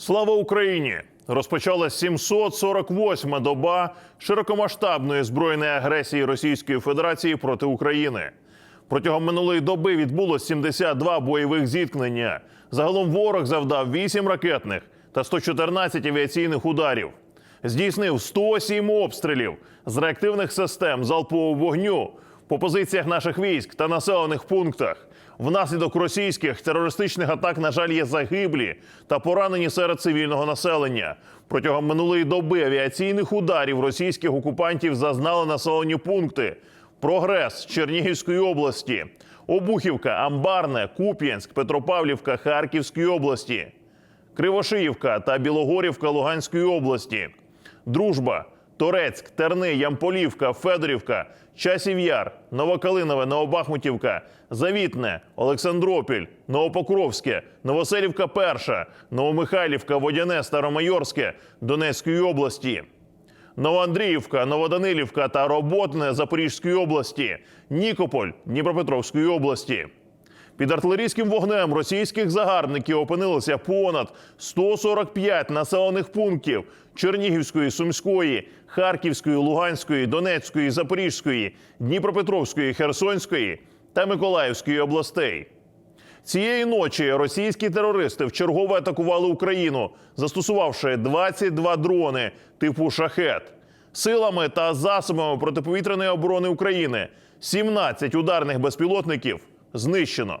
Слава Україні! Розпочалась 748-ма доба широкомасштабної збройної агресії Російської Федерації проти України. Протягом минулої доби відбулось 72 бойових зіткнення. Загалом ворог завдав 8 ракетних та 114 авіаційних ударів. Здійснив 107 обстрілів з реактивних систем залпового вогню по позиціях наших військ та населених пунктах. Внаслідок російських терористичних атак, на жаль, є загиблі та поранені серед цивільного населення. Протягом минулої доби авіаційних ударів російських окупантів зазнали населені пункти: Прогрес Чернігівської області, Обухівка, Амбарне, Куп'янськ, Петропавлівка Харківської області, Кривошиївка та Білогорівка Луганської області, Дружба, Торецьк, Терни, Ямполівка, Федорівка, Часів Яр, Новокалинове, Новобахмутівка, Завітне, Олександропіль, Новопокровське, Новоселівка Перша, Новомихайлівка, Водяне, Старомайорське Донецької області. Новоандріївка, Новоданилівка та Роботне Запорізької області, Нікополь Дніпропетровської області. Під артилерійським вогнем російських загарбників опинилося понад 145 населених пунктів Чернігівської, Сумської, Харківської, Луганської, Донецької, Запорізької, Дніпропетровської, Херсонської та Миколаївської областей. Цієї ночі російські терористи вчергове атакували Україну, застосувавши 22 дрони типу шахет. Силами та засобами протиповітряної оборони України 17 ударних безпілотників знищено.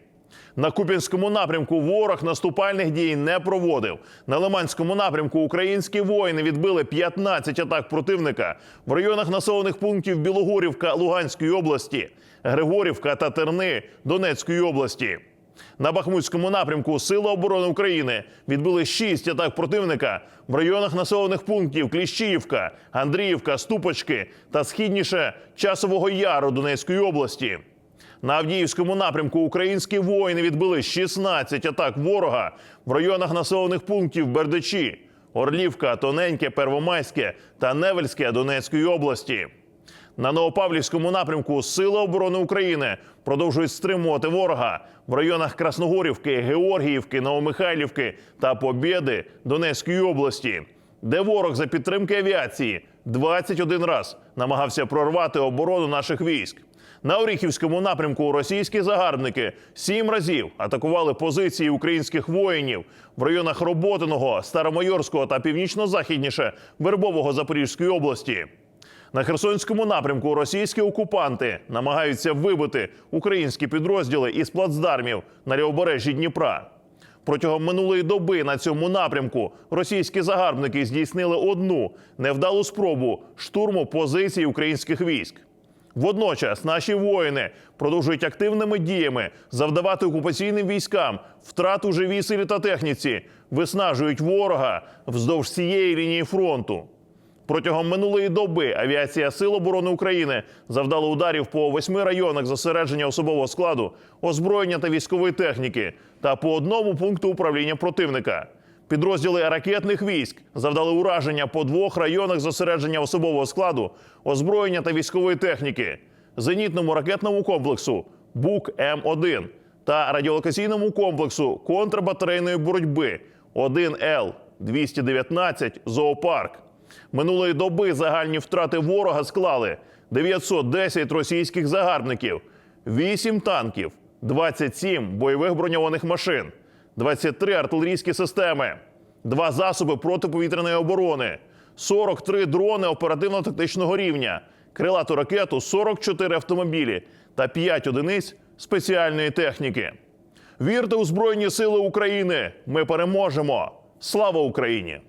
На Куп'янському напрямку ворог наступальних дій не проводив. На Лиманському напрямку українські воїни відбили 15 атак противника в районах населених пунктів Білогорівка Луганської області, Григорівка та Терни Донецької області. На Бахмутському напрямку Сили оборони України відбили 6 атак противника в районах населених пунктів Кліщіївка, Андріївка, Ступочки та східніше Часового Яру Донецької області. На Авдіївському напрямку українські воїни відбили 16 атак ворога в районах населених пунктів Бердичі, Орлівка, Тоненьке, Первомайське та Невельське Донецької області. На Новопавлівському напрямку Сили оборони України продовжують стримувати ворога в районах Красногорівки, Георгіївки, Новомихайлівки та Побєди Донецької області, де ворог за підтримки авіації 21 раз намагався прорвати оборону наших військ. На Оріхівському напрямку російські загарбники сім разів атакували позиції українських воїнів в районах Роботиного, Старомайорського та північно-західніше Вербового Запорізької області. На Херсонському напрямку російські окупанти намагаються вибити українські підрозділи із плацдармів на лівобережжі Дніпра. Протягом минулої доби на цьому напрямку російські загарбники здійснили одну невдалу спробу штурму позицій українських військ. Водночас наші воїни продовжують активними діями завдавати окупаційним військам втрат у живій силі та техніці, виснажують ворога вздовж цієї лінії фронту. Протягом минулої доби авіація Сил оборони України завдала ударів по восьми районах зосередження особового складу, озброєння та військової техніки та по одному пункту управління противника. Підрозділи ракетних військ завдали ураження по двох районах зосередження особового складу, озброєння та військової техніки, зенітному ракетному комплексу БУК М1 та радіолокаційному комплексу контрбатарейної боротьби 1Л 219 Зоопарк. Минулої доби загальні втрати ворога склали 910 російських загарбників, 8 танків, 27 бойових броньованих машин, 23 артилерійські системи, 2 засоби протиповітряної оборони, 43 дрони оперативно-тактичного рівня, крилату ракету, 44 автомобілі та 5 одиниць спеціальної техніки. Вірте у Збройні Сили України! Ми переможемо! Слава Україні!